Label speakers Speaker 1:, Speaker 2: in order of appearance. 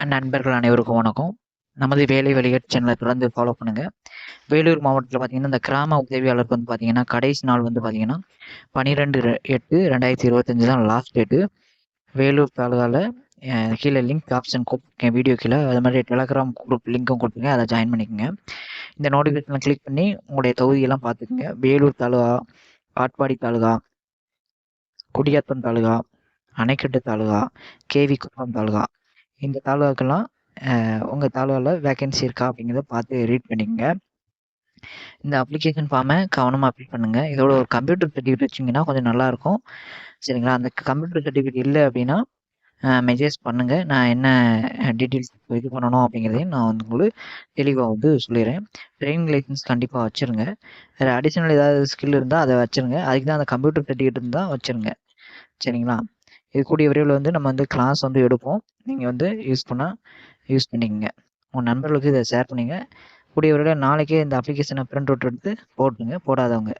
Speaker 1: நண்பர்கள் அனைவருக்கும் வணக்கம். நமது வேலை வெளியேட் சேனலை தொடர்ந்து ஃபாலோ பண்ணுங்க. வேலூர் மாவட்டத்தில் பார்த்தீங்கன்னா இந்த கிராம உதவியாளருக்கு வந்து பார்த்தீங்கன்னா கடைசி நாள் வந்து பார்த்தீங்கன்னா பன்னிரெண்டு எட்டு ரெண்டாயிரத்தி இருபத்தஞ்சு தான் லாஸ்ட் டேட்டு வேலூர் தாலுகாவில் கீழே லிங்க் ஆப்ஷன் கொடுத்துருக்கேன் வீடியோ கீழே அது மாதிரி டெலகிராம் குரூப் லிங்க்கும் கொடுத்துருங்க. அதை ஜாயின் பண்ணிக்கோங்க. இந்த நோட்டிஃபிகேஷனை கிளிக் பண்ணி உங்களுடைய தொகுதியெல்லாம் பார்த்துக்குங்க வேலூர் தாலுகா காட்பாடி தாலுகா குடியாத்தம் தாலுகா அணைக்கட்டு தாலுகா கேவி குப்பம் தாலுகா இந்த தாலுகாக்கெல்லாம் உங்கள் தாலுகாவில் வேகன்சி இருக்கா அப்படிங்கிறத பார்த்து ரீட் பண்ணிக்கோங்க. இந்த அப்ளிகேஷன் ஃபார்மை கவனமாக அப்ளை பண்ணுங்கள் இதோட ஒரு கம்ப்யூட்டர் சர்டிஃபிகேட் வச்சிங்கன்னா கொஞ்சம் நல்லாயிருக்கும். சரிங்களா? அந்த கம்ப்யூட்டர் சர்டிஃபிகேட் இல்லை அப்படின்னா மெசேஜ் பண்ணுங்கள் நான் என்ன டீட்டெயில்ஸ் இது பண்ணணும் அப்படிங்கிறதையும் நான் வந்து உங்களுக்கு தெளிவாக வந்து சொல்லிடுறேன். ட்ரைவிங் லைசன்ஸ் கண்டிப்பாக வச்சுருங்க. வேறு அடிஷ்னல் ஏதாவது ஸ்கில் இருந்தால் அதை வச்சுருங்க. அதுக்கு தான் அந்த கம்ப்யூட்டர் சர்டிஃபிகேட் இருந்தால் வச்சுருங்க. சரிங்களா? இது கூடிய விரைவில் வந்து நம்ம வந்து கிளாஸ் வந்து எடுப்போம். நீங்கள் வந்து யூஸ் பண்ணால் யூஸ் பண்ணிக்கங்க. உங்கள் நண்பர்களுக்கு இதை ஷேர் பண்ணிங்க கூடிய விரைவில் நாளைக்கே இந்த அப்ளிகேஷனை பிரிண்ட் அவுட் எடுத்து போட்டுங்க போடாதவங்க.